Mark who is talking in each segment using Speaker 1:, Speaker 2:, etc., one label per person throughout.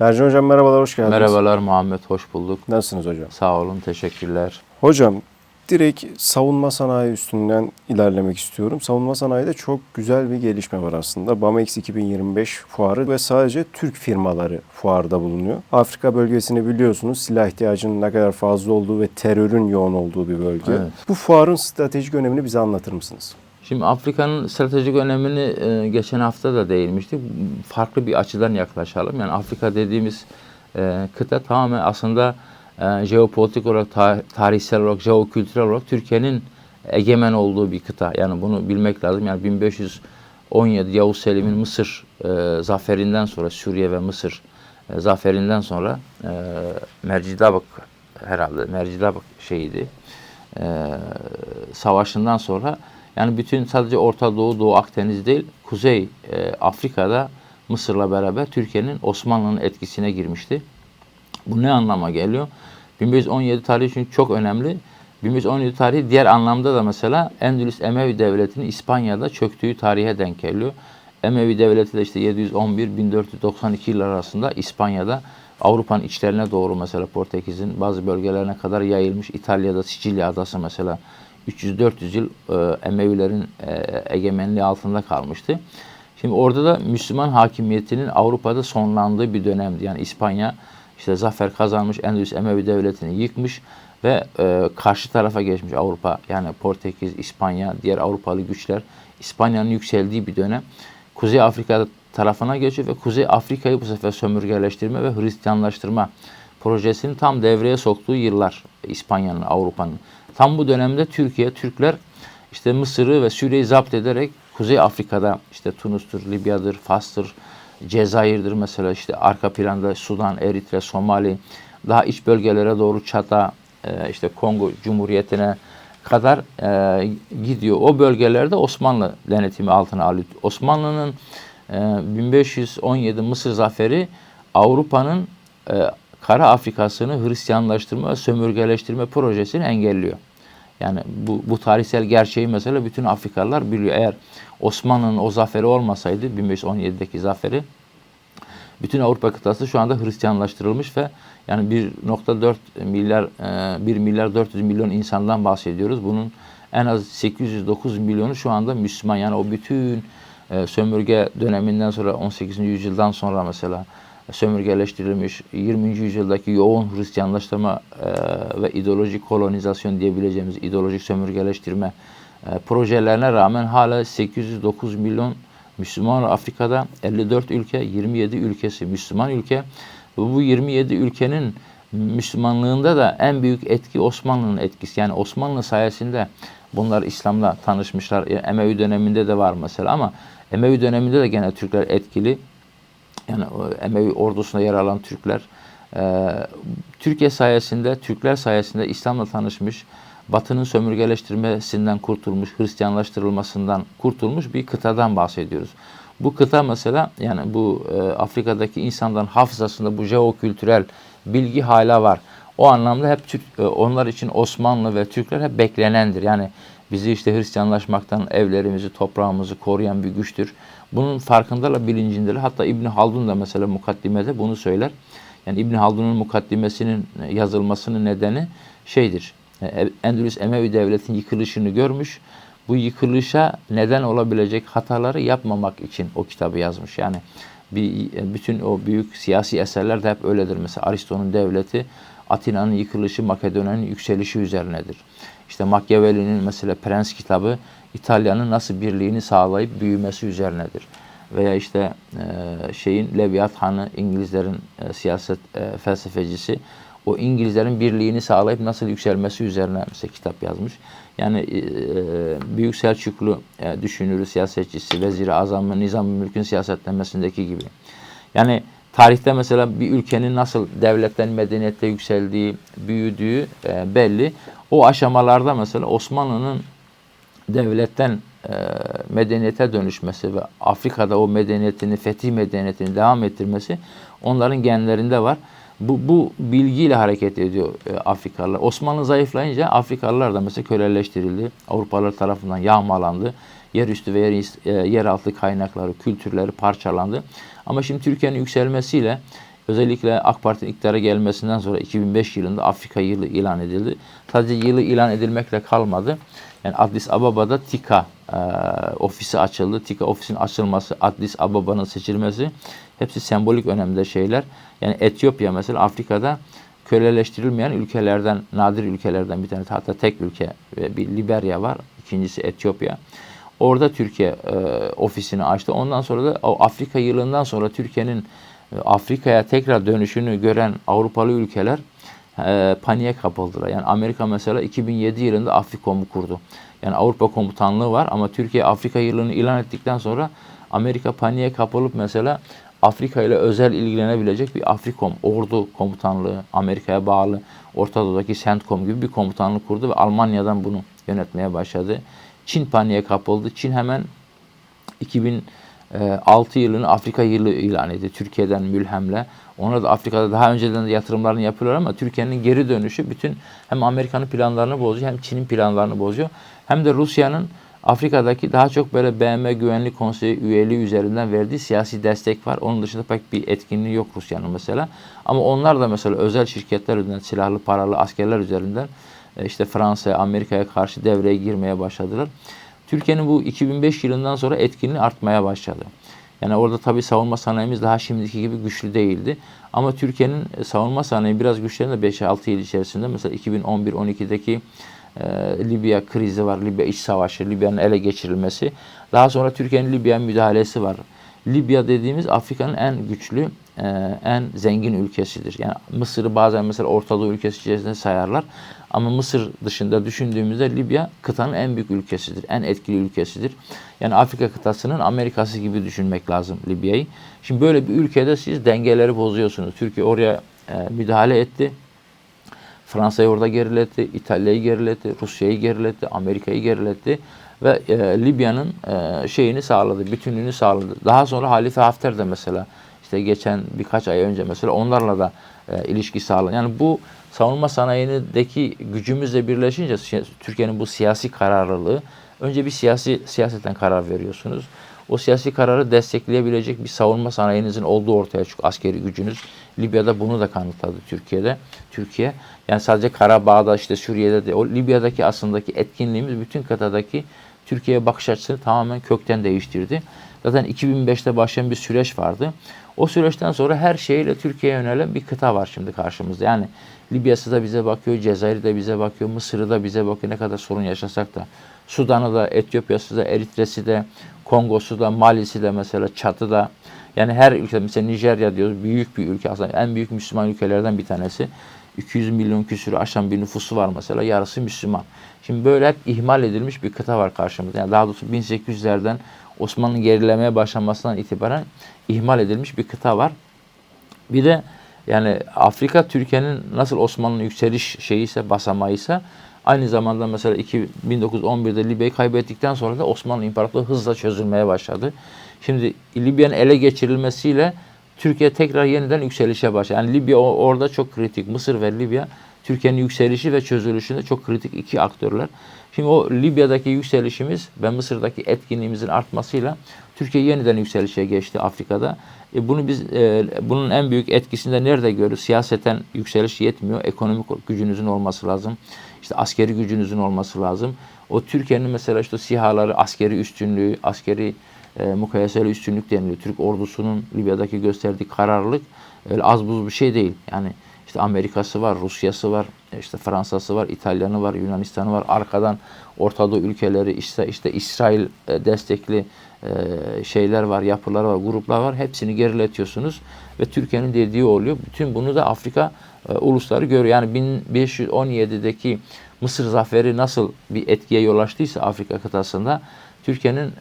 Speaker 1: Ercan Hocam merhabalar, hoş geldiniz.
Speaker 2: Merhabalar Muhammed, hoş bulduk.
Speaker 1: Nasılsınız hocam?
Speaker 2: Sağ olun, teşekkürler.
Speaker 1: Hocam, direkt savunma sanayi üstünden ilerlemek istiyorum. Savunma sanayide çok güzel bir gelişme var aslında. BAMEX 2025 fuarı ve sadece Türk firmaları fuarda bulunuyor. Afrika bölgesini biliyorsunuz silah ihtiyacının ne kadar fazla olduğu ve terörün yoğun olduğu bir bölge.
Speaker 2: Evet.
Speaker 1: Bu fuarın stratejik önemini bize anlatır mısınız?
Speaker 2: Şimdi Afrika'nın stratejik önemini e, geçen hafta da değinmiştik. Farklı bir açıdan yaklaşalım. Yani Afrika dediğimiz e, kıta tamamen aslında e, jeopolitik olarak, ta- tarihsel olarak, jeokültürel olarak Türkiye'nin egemen olduğu bir kıta. Yani bunu bilmek lazım. Yani 1517 Yavuz Selim'in Mısır e, zaferinden sonra, Suriye ve Mısır e, zaferinden sonra e, Mercidabak herhalde Mercidabak şeyiydi. E, savaşından sonra yani bütün sadece Orta Doğu, Doğu Akdeniz değil, Kuzey e, Afrika'da Mısır'la beraber Türkiye'nin Osmanlı'nın etkisine girmişti. Bu ne anlama geliyor? 1517 tarihi çünkü çok önemli. 1517 tarihi diğer anlamda da mesela Endülüs Emevi Devleti'nin İspanya'da çöktüğü tarihe denk geliyor. Emevi Devleti de işte 711-1492 yıllar arasında İspanya'da Avrupa'nın içlerine doğru mesela Portekiz'in bazı bölgelerine kadar yayılmış. İtalya'da Sicilya adası mesela 300-400 yıl e, Emevilerin e, egemenliği altında kalmıştı. Şimdi orada da Müslüman hakimiyetinin Avrupa'da sonlandığı bir dönemdi. Yani İspanya işte zafer kazanmış, Endülüs Emevi Devleti'ni yıkmış ve e, karşı tarafa geçmiş Avrupa. Yani Portekiz, İspanya, diğer Avrupalı güçler İspanya'nın yükseldiği bir dönem. Kuzey Afrika tarafına geçiyor ve Kuzey Afrika'yı bu sefer sömürgeleştirme ve Hristiyanlaştırma projesini tam devreye soktuğu yıllar İspanya'nın, Avrupa'nın. Tam bu dönemde Türkiye, Türkler işte Mısır'ı ve Suriye'yi zapt ederek Kuzey Afrika'da işte Tunus'tur, Libya'dır, Fas'tır, Cezayir'dir mesela işte arka planda Sudan, Eritre, Somali, daha iç bölgelere doğru Çat'a, e, işte Kongo Cumhuriyeti'ne kadar e, gidiyor. O bölgelerde Osmanlı denetimi altına alıyor. Osmanlı'nın e, 1517 Mısır zaferi Avrupa'nın e, Kara Afrika'sını Hristiyanlaştırma ve sömürgeleştirme projesini engelliyor. Yani bu, bu tarihsel gerçeği mesela bütün Afrikalılar biliyor. Eğer Osmanlı'nın o zaferi olmasaydı 1517'deki zaferi bütün Avrupa kıtası şu anda Hristiyanlaştırılmış ve yani 1.4 milyar 1 milyar 400 milyon insandan bahsediyoruz. Bunun en az 809 milyonu şu anda Müslüman. Yani o bütün e, sömürge döneminden sonra 18. yüzyıldan sonra mesela sömürgeleştirilmiş 20. yüzyıldaki yoğun Hristiyanlaştırma e, ve ideolojik kolonizasyon diyebileceğimiz ideolojik sömürgeleştirme e, projelerine rağmen hala 809 milyon Müslüman Afrika'da 54 ülke 27 ülkesi Müslüman ülke bu 27 ülkenin Müslümanlığında da en büyük etki Osmanlı'nın etkisi. Yani Osmanlı sayesinde bunlar İslam'la tanışmışlar. Yani Emevi döneminde de var mesela ama Emevi döneminde de gene Türkler etkili. Yani Emevi ordusunda yer alan Türkler. Ee, Türkiye sayesinde, Türkler sayesinde İslam'la tanışmış, Batı'nın sömürgeleştirmesinden kurtulmuş, Hristiyanlaştırılmasından kurtulmuş bir kıtadan bahsediyoruz. Bu kıta mesela yani bu e, Afrika'daki insanların hafızasında bu jeokültürel bilgi hala var. O anlamda hep Türk, e, onlar için Osmanlı ve Türkler hep beklenendir. Yani bizi işte Hristiyanlaşmaktan evlerimizi, toprağımızı koruyan bir güçtür. Bunun farkındalar, bilincindeler. Hatta İbn Haldun da mesela mukaddimede bunu söyler. Yani İbn Haldun'un mukaddimesinin yazılmasının nedeni şeydir. E, Endülüs Emevi Devleti'nin yıkılışını görmüş. Bu yıkılışa neden olabilecek hataları yapmamak için o kitabı yazmış. Yani bir, bütün o büyük siyasi eserler de hep öyledir. Mesela Aristo'nun devleti Atina'nın yıkılışı, Makedonya'nın yükselişi üzerinedir. İşte Machiavelli'nin mesela Prens kitabı İtalya'nın nasıl birliğini sağlayıp büyümesi üzerinedir. Veya işte e, şeyin Leviathan'ı İngilizlerin e, siyaset e, felsefecisi o İngilizlerin birliğini sağlayıp nasıl yükselmesi üzerine mesela kitap yazmış. Yani e, Büyük Selçuklu e, düşünürü, siyasetçisi, veziri azamı, nizam mülkün siyasetlenmesindeki gibi. Yani tarihte mesela bir ülkenin nasıl devletten medeniyette yükseldiği, büyüdüğü e, belli. O aşamalarda mesela Osmanlı'nın devletten e, medeniyete dönüşmesi ve Afrika'da o medeniyetini, fetih medeniyetini devam ettirmesi onların genlerinde var. Bu, bu bilgiyle hareket ediyor e, Afrikalılar. Osmanlı zayıflayınca Afrikalılar da mesela köleleştirildi. Avrupalılar tarafından yağmalandı. Yerüstü ve yer, yeraltı kaynakları, kültürleri parçalandı. Ama şimdi Türkiye'nin yükselmesiyle Özellikle AK Parti'nin iktidara gelmesinden sonra 2005 yılında Afrika yılı ilan edildi. Sadece yılı ilan edilmekle kalmadı. Yani Addis Ababa'da TİKA e, ofisi açıldı. TİKA ofisinin açılması, Addis Ababa'nın seçilmesi hepsi sembolik önemde şeyler. Yani Etiyopya mesela Afrika'da köleleştirilmeyen ülkelerden, nadir ülkelerden bir tanesi. Hatta tek ülke bir Liberya var. İkincisi Etiyopya. Orada Türkiye e, ofisini açtı. Ondan sonra da Afrika yılından sonra Türkiye'nin e, Afrika'ya tekrar dönüşünü gören Avrupalı ülkeler e, paniğe kapıldılar. Yani Amerika mesela 2007 yılında Afrikom'u kurdu. Yani Avrupa komutanlığı var ama Türkiye Afrika yılını ilan ettikten sonra Amerika paniğe kapılıp mesela Afrika ile özel ilgilenebilecek bir Afrikom ordu komutanlığı Amerika'ya bağlı Orta Doğu'daki CENTCOM gibi bir komutanlık kurdu ve Almanya'dan bunu yönetmeye başladı. Çin paniğe kapıldı. Çin hemen 2006 yılını Afrika yılı ilan etti. Türkiye'den mülhemle. Ona da Afrika'da daha önceden de yatırımlarını yapıyorlar ama Türkiye'nin geri dönüşü bütün hem Amerika'nın planlarını bozuyor hem Çin'in planlarını bozuyor. Hem de Rusya'nın Afrika'daki daha çok böyle BM Güvenlik Konseyi üyeliği üzerinden verdiği siyasi destek var. Onun dışında pek bir etkinliği yok Rusya'nın mesela. Ama onlar da mesela özel şirketler üzerinden, silahlı paralı askerler üzerinden e, işte Fransa'ya, Amerika'ya karşı devreye girmeye başladılar. Türkiye'nin bu 2005 yılından sonra etkinliği artmaya başladı. Yani orada tabii savunma sanayimiz daha şimdiki gibi güçlü değildi. Ama Türkiye'nin e, savunma sanayi biraz güçlendi 5-6 yıl içerisinde. Mesela 2011-12'deki e, Libya krizi var, Libya iç savaşı, Libya'nın ele geçirilmesi. Daha sonra Türkiye'nin Libya müdahalesi var. Libya dediğimiz Afrika'nın en güçlü, e, en zengin ülkesidir. Yani Mısır'ı bazen mesela Orta Doğu ülkesi içerisinde sayarlar. Ama Mısır dışında düşündüğümüzde Libya kıtanın en büyük ülkesidir, en etkili ülkesidir. Yani Afrika kıtasının Amerika'sı gibi düşünmek lazım Libya'yı. Şimdi böyle bir ülkede siz dengeleri bozuyorsunuz. Türkiye oraya e, müdahale etti. Fransa'yı orada geriletti, İtalya'yı geriletti, Rusya'yı geriletti, Amerika'yı geriletti ve e, Libya'nın e, şeyini sağladı, bütünlüğünü sağladı. Daha sonra Halife Hafter de mesela işte geçen birkaç ay önce mesela onlarla da e, ilişki sağladı. Yani bu savunma sanayindeki gücümüzle birleşince Türkiye'nin bu siyasi kararlılığı önce bir siyasi siyasetten karar veriyorsunuz. O siyasi kararı destekleyebilecek bir savunma sanayinizin olduğu ortaya çıkıyor. Askeri gücünüz. Libya'da bunu da kanıtladı Türkiye'de. Türkiye yani sadece Karabağ'da işte Suriye'de de o Libya'daki aslındaki etkinliğimiz bütün kıtadaki Türkiye'ye bakış açısını tamamen kökten değiştirdi. Zaten 2005'te başlayan bir süreç vardı. O süreçten sonra her şeyle Türkiye'ye yönelen bir kıta var şimdi karşımızda. Yani Libya'sı da bize bakıyor, Cezayir de bize bakıyor, Mısır'ı da bize bakıyor. Ne kadar sorun yaşasak da. Sudan'ı da, Etiyopya'sı da, Eritre'si de, Kongo'su da, Mali'si de mesela, Çat'ı da. Yani her ülke, mesela Nijerya diyoruz, büyük bir ülke aslında. En büyük Müslüman ülkelerden bir tanesi. 200 milyon küsürü aşan bir nüfusu var mesela. Yarısı Müslüman. Şimdi böyle hep ihmal edilmiş bir kıta var karşımızda. Yani daha doğrusu 1800'lerden Osmanlı'nın gerilemeye başlamasından itibaren ihmal edilmiş bir kıta var. Bir de yani Afrika Türkiye'nin nasıl Osmanlı'nın yükseliş şeyi ise basamağı ise aynı zamanda mesela 2, 1911'de Libya'yı kaybettikten sonra da Osmanlı İmparatorluğu hızla çözülmeye başladı. Şimdi Libya'nın ele geçirilmesiyle Türkiye tekrar yeniden yükselişe başladı. Yani Libya orada çok kritik. Mısır ve Libya Türkiye'nin yükselişi ve çözülüşünde çok kritik iki aktörler. Şimdi o Libya'daki yükselişimiz ve Mısır'daki etkinliğimizin artmasıyla Türkiye yeniden yükselişe geçti Afrika'da. E bunu biz e, bunun en büyük etkisinde nerede görüyoruz? Siyaseten yükseliş yetmiyor. Ekonomik gücünüzün olması lazım. İşte askeri gücünüzün olması lazım. O Türkiye'nin mesela işte sihaları, askeri üstünlüğü, askeri e, mukayeseli üstünlük deniliyor. Türk ordusunun Libya'daki gösterdiği kararlılık öyle az buz bir şey değil. Yani işte Amerika'sı var, Rusya'sı var, işte Fransa'sı var, İtalyan'ı var, Yunanistan'ı var. Arkadan Orta Doğu ülkeleri, işte işte İsrail e, destekli e, şeyler var, yapılar var, gruplar var. Hepsini geriletiyorsunuz ve Türkiye'nin dediği oluyor. Bütün bunu da Afrika e, ulusları görüyor. Yani 1517'deki Mısır zaferi nasıl bir etkiye yol açtıysa Afrika kıtasında Türkiye'nin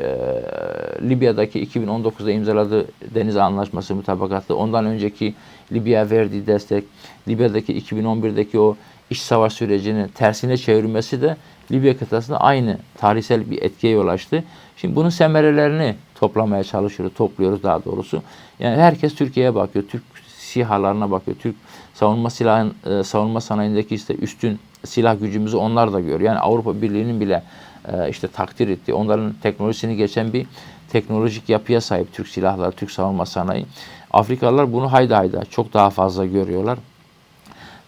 Speaker 2: e, e, Libya'daki 2019'da imzaladığı deniz anlaşması mutabakatı, ondan önceki Libya verdiği destek, Libya'daki 2011'deki o iç savaş sürecini tersine çevirmesi de Libya kıtasında aynı tarihsel bir etkiye yol açtı. Şimdi bunun semerelerini toplamaya çalışıyoruz, topluyoruz daha doğrusu. Yani herkes Türkiye'ye bakıyor, Türk sihalarına bakıyor, Türk savunma silahın e, savunma sanayindeki işte üstün silah gücümüzü onlar da görüyor. Yani Avrupa Birliği'nin bile işte takdir ettiği, onların teknolojisini geçen bir teknolojik yapıya sahip Türk silahları, Türk savunma sanayi. Afrikalılar bunu hayda hayda çok daha fazla görüyorlar.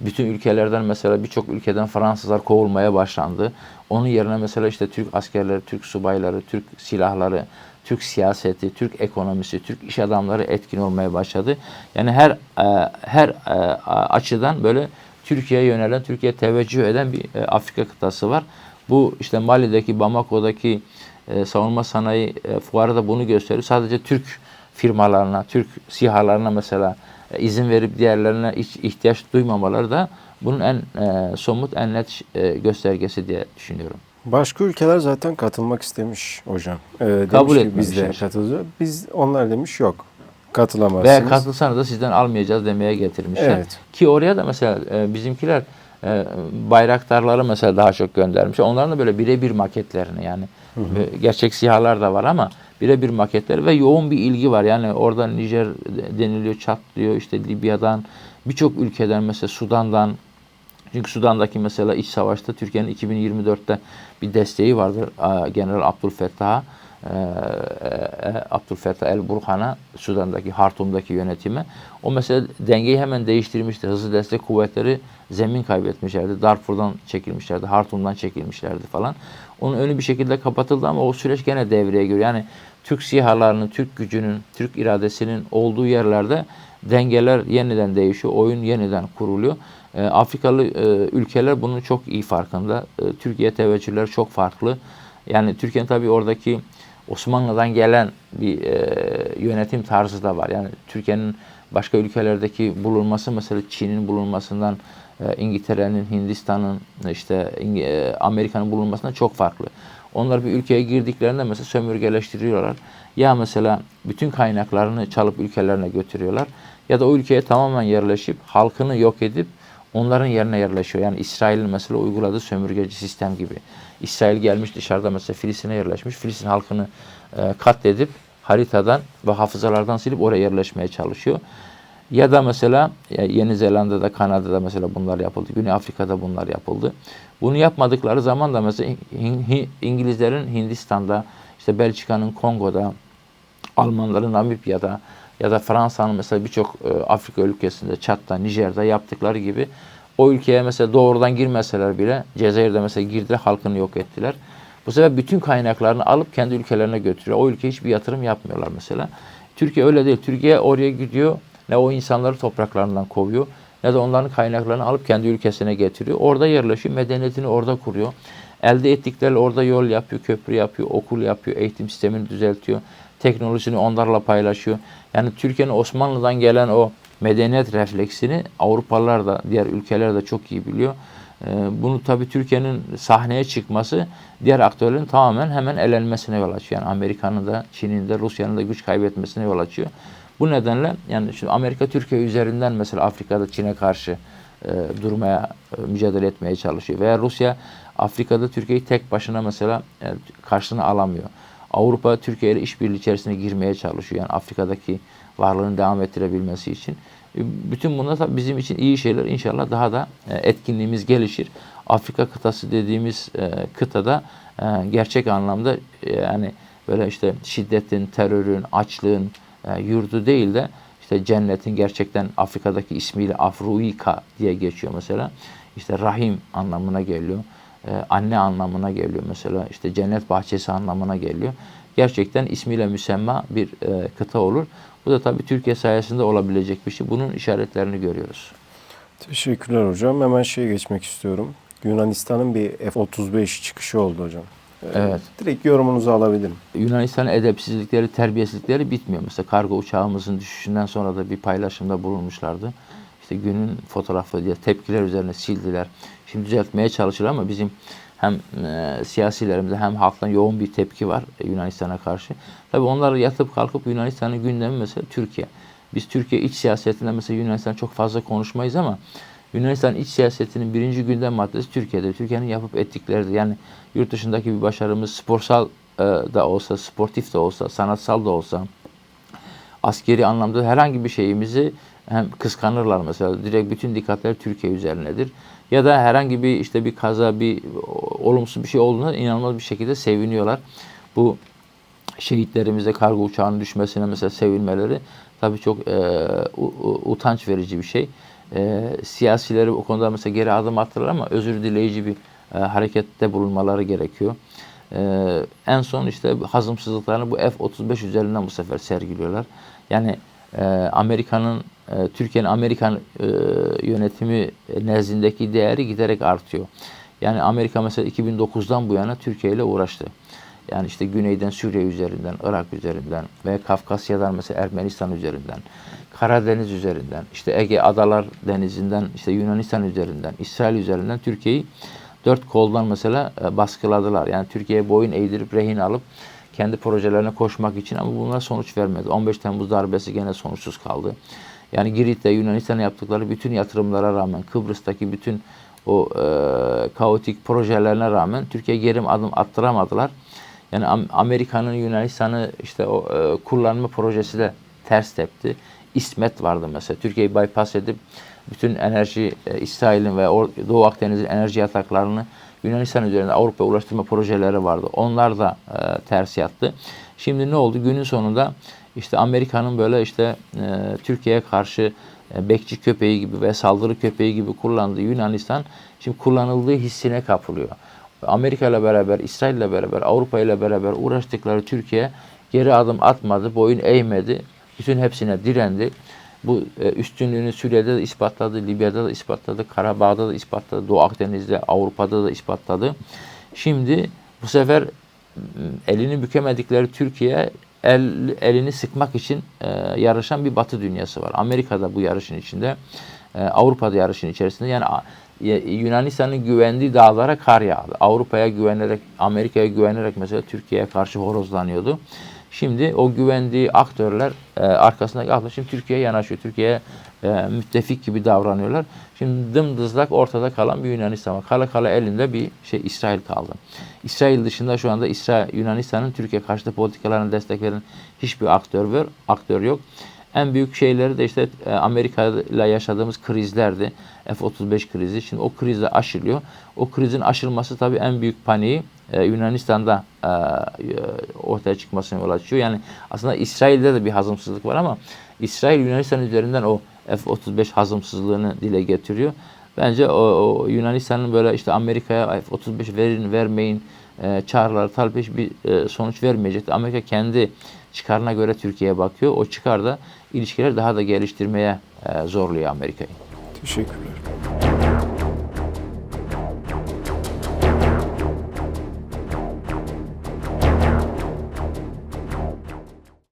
Speaker 2: Bütün ülkelerden mesela birçok ülkeden Fransızlar kovulmaya başlandı. Onun yerine mesela işte Türk askerleri, Türk subayları, Türk silahları, Türk siyaseti, Türk ekonomisi, Türk iş adamları etkin olmaya başladı. Yani her e, her e, açıdan böyle Türkiye'ye yönelen, Türkiye teveccüh eden bir e, Afrika kıtası var. Bu işte Mali'deki, Bamako'daki e, savunma sanayi e, fuarı da bunu gösteriyor. Sadece Türk firmalarına, Türk sihalarına mesela e, izin verip diğerlerine hiç ihtiyaç duymamaları da bunun en e, somut, en net e, göstergesi diye düşünüyorum.
Speaker 1: Başka ülkeler zaten katılmak istemiş hocam. Ee, demiş
Speaker 2: Kabul
Speaker 1: ki biz de katılacağız. Biz onlar demiş yok. Katılamazsınız.
Speaker 2: Veya katılsanız da sizden almayacağız demeye getirmişler.
Speaker 1: Evet.
Speaker 2: Ki oraya da mesela e, bizimkiler e, bayraktarları mesela daha çok göndermiş. Onların da böyle birebir maketlerini yani e, gerçek sihalar da var ama birebir maketleri ve yoğun bir ilgi var. Yani orada Nijer deniliyor, Çat diyor, işte Libya'dan, birçok ülkeden mesela Sudan'dan çünkü Sudan'daki mesela iç savaşta Türkiye'nin 2024'te bir desteği vardır. General Abdülfettah'a, Abdülfettah El Burhan'a, Sudan'daki Hartum'daki yönetime. O mesela dengeyi hemen değiştirmişti. Hızlı destek kuvvetleri zemin kaybetmişlerdi. Darfur'dan çekilmişlerdi, Hartum'dan çekilmişlerdi falan. Onun önü bir şekilde kapatıldı ama o süreç gene devreye giriyor. Yani Türk sihalarının, Türk gücünün, Türk iradesinin olduğu yerlerde dengeler yeniden değişiyor, oyun yeniden kuruluyor. E, Afrikalı e, ülkeler bunun çok iyi farkında. E, Türkiye teveccühleri çok farklı. Yani Türkiye'nin tabii oradaki Osmanlı'dan gelen bir e, yönetim tarzı da var. Yani Türkiye'nin başka ülkelerdeki bulunması mesela Çin'in bulunmasından e, İngiltere'nin, Hindistan'ın, işte e, Amerika'nın bulunmasından çok farklı. Onlar bir ülkeye girdiklerinde mesela sömürgeleştiriyorlar. Ya mesela bütün kaynaklarını çalıp ülkelerine götürüyorlar ya da o ülkeye tamamen yerleşip halkını yok edip onların yerine yerleşiyor. Yani İsrail'in mesela uyguladığı sömürgeci sistem gibi. İsrail gelmiş dışarıda mesela Filistin'e yerleşmiş. Filistin halkını e, katledip haritadan ve hafızalardan silip oraya yerleşmeye çalışıyor. Ya da mesela ya Yeni Zelanda'da, Kanada'da mesela bunlar yapıldı. Güney Afrika'da bunlar yapıldı. Bunu yapmadıkları zaman da mesela İngilizlerin Hindistan'da, işte Belçika'nın Kongo'da, Almanların Namibya'da ya da Fransa'nın mesela birçok e, Afrika ülkesinde, Çat'ta, Nijer'de yaptıkları gibi o ülkeye mesela doğrudan girmeseler bile Cezayir'de mesela girdiler, halkını yok ettiler. Bu sefer bütün kaynaklarını alıp kendi ülkelerine götürüyor. O ülkeye hiçbir yatırım yapmıyorlar mesela. Türkiye öyle değil. Türkiye oraya gidiyor ne o insanları topraklarından kovuyor ne de onların kaynaklarını alıp kendi ülkesine getiriyor. Orada yerleşiyor, medeniyetini orada kuruyor. Elde ettikleri orada yol yapıyor, köprü yapıyor, okul yapıyor, eğitim sistemini düzeltiyor. Teknolojisini onlarla paylaşıyor. Yani Türkiye'nin Osmanlı'dan gelen o medeniyet refleksini Avrupalılar da diğer ülkeler de çok iyi biliyor. Ee, Bunu tabii Türkiye'nin sahneye çıkması diğer aktörlerin tamamen hemen elenmesine yol açıyor. Yani Amerika'nın da, Çin'in de, Rusya'nın da güç kaybetmesine yol açıyor. Bu nedenle yani şimdi Amerika Türkiye üzerinden mesela Afrika'da Çin'e karşı e, durmaya, e, mücadele etmeye çalışıyor. Veya Rusya Afrika'da Türkiye'yi tek başına mesela e, karşısına alamıyor. Avrupa Türkiye ile işbirliği içerisine girmeye çalışıyor. Yani Afrika'daki varlığını devam ettirebilmesi için. E, Bütün bunlar tabii bizim için iyi şeyler. İnşallah daha da e, etkinliğimiz gelişir. Afrika kıtası dediğimiz e, kıtada gerçek anlamda yani böyle işte şiddetin, terörün, açlığın yurdu değil de işte cennetin gerçekten Afrika'daki ismiyle Afruika diye geçiyor mesela. İşte rahim anlamına geliyor. E, anne anlamına geliyor mesela. İşte cennet bahçesi anlamına geliyor. Gerçekten ismiyle müsemma bir e, kıta olur. Bu da tabii Türkiye sayesinde olabilecek bir şey. Bunun işaretlerini görüyoruz.
Speaker 1: Teşekkürler hocam. Hemen şeye geçmek istiyorum. Yunanistan'ın bir F-35 çıkışı oldu hocam. Ee,
Speaker 2: Evet.
Speaker 1: Direkt yorumunuzu alabilirim.
Speaker 2: Yunanistan'ın edepsizlikleri, terbiyesizlikleri bitmiyor. Mesela kargo uçağımızın düşüşünden sonra da bir paylaşımda bulunmuşlardı. İşte günün fotoğrafı diye tepkiler üzerine sildiler. Şimdi düzeltmeye çalışıyorlar ama bizim hem e, siyasilerimizde hem halktan yoğun bir tepki var e, Yunanistan'a karşı. Tabii onlar yatıp kalkıp Yunanistan'ın gündemi mesela Türkiye. Biz Türkiye iç siyasetinde mesela Yunanistan çok fazla konuşmayız ama Yunanistan iç siyasetinin birinci gündem maddesi Türkiye'de. Türkiye'nin yapıp ettikleridir. Yani yurt dışındaki bir başarımız sporsal e, da olsa, sportif de olsa, sanatsal da olsa, askeri anlamda herhangi bir şeyimizi hem kıskanırlar mesela. Direkt bütün dikkatler Türkiye üzerinedir. Ya da herhangi bir işte bir kaza, bir olumsuz bir şey olduğunda inanılmaz bir şekilde seviniyorlar. Bu şehitlerimize kargo uçağının düşmesine mesela sevinmeleri tabii çok e, utanç verici bir şey. E, siyasileri o konuda mesela geri adım attılar ama özür dileyici bir e, harekette bulunmaları gerekiyor. E, en son işte hazımsızlıklarını bu F-35 üzerinden bu sefer sergiliyorlar. Yani e, Amerika'nın, Türkiye'nin Amerikan e, yönetimi nezdindeki değeri giderek artıyor. Yani Amerika mesela 2009'dan bu yana Türkiye ile uğraştı. Yani işte güneyden Suriye üzerinden, Irak üzerinden ve Kafkasya'dan mesela Ermenistan üzerinden, Karadeniz üzerinden, işte Ege Adalar Denizi'nden, işte Yunanistan üzerinden, İsrail üzerinden Türkiye'yi dört koldan mesela e, baskıladılar. Yani Türkiye'ye boyun eğdirip rehin alıp kendi projelerine koşmak için ama bunlar sonuç vermedi. 15 Temmuz darbesi gene sonuçsuz kaldı. Yani Girit'te Yunanistan'a yaptıkları bütün yatırımlara rağmen, Kıbrıs'taki bütün o e, kaotik projelerine rağmen Türkiye geri adım attıramadılar. Yani Am- Amerika'nın Yunanistan'ı işte o e, kullanma projesi de ters tepti. İsmet vardı mesela. Türkiye'yi bypass edip bütün enerji e, İsrail'in ve Doğu Akdeniz'in enerji yataklarını Yunanistan üzerinde Avrupa'ya ulaştırma projeleri vardı. Onlar da e, ters yattı. Şimdi ne oldu? Günün sonunda işte Amerika'nın böyle işte e, Türkiye'ye karşı e, bekçi köpeği gibi ve saldırı köpeği gibi kullandığı Yunanistan şimdi kullanıldığı hissine kapılıyor. Amerika ile beraber, İsrail ile beraber, Avrupa ile beraber uğraştıkları Türkiye geri adım atmadı, boyun eğmedi. Bütün hepsine direndi. Bu e, üstünlüğünü Suriye'de de ispatladı, Libya'da da ispatladı, Karabağ'da da ispatladı, Doğu Akdeniz'de, Avrupa'da da ispatladı. Şimdi bu sefer elini bükemedikleri Türkiye el, elini sıkmak için e, yarışan bir Batı dünyası var. Amerika'da bu yarışın içinde, e, Avrupa'da yarışın içerisinde. Yani Yunanistan'ın güvendiği dağlara kar yağdı. Avrupa'ya güvenerek, Amerika'ya güvenerek mesela Türkiye'ye karşı horozlanıyordu. Şimdi o güvendiği aktörler e, arkasındaki aktörler şimdi Türkiye'ye yanaşıyor. Türkiye'ye e, müttefik gibi davranıyorlar. Şimdi dımdızlak ortada kalan bir Yunanistan var. Kala kala elinde bir şey İsrail kaldı. İsrail dışında şu anda İsrail, Yunanistan'ın Türkiye karşıtı politikalarına destek veren hiçbir aktör var, aktör yok. En büyük şeyleri de işte e, Amerika ile yaşadığımız krizlerdi. F-35 krizi. Şimdi o kriz de aşılıyor. O krizin aşılması tabii en büyük paniği e, Yunanistan'da e, ortaya çıkmasına yol açıyor. Yani aslında İsrail'de de bir hazımsızlık var ama İsrail Yunanistan üzerinden o F-35 hazımsızlığını dile getiriyor. Bence o, o Yunanistan'ın böyle işte Amerika'ya F-35 verin vermeyin e, çağrıları talep hiçbir e, sonuç vermeyecekti. Amerika kendi çıkarına göre Türkiye'ye bakıyor. O çıkar da ilişkileri daha da geliştirmeye e, zorluyor Amerika'yı.
Speaker 1: Teşekkürler.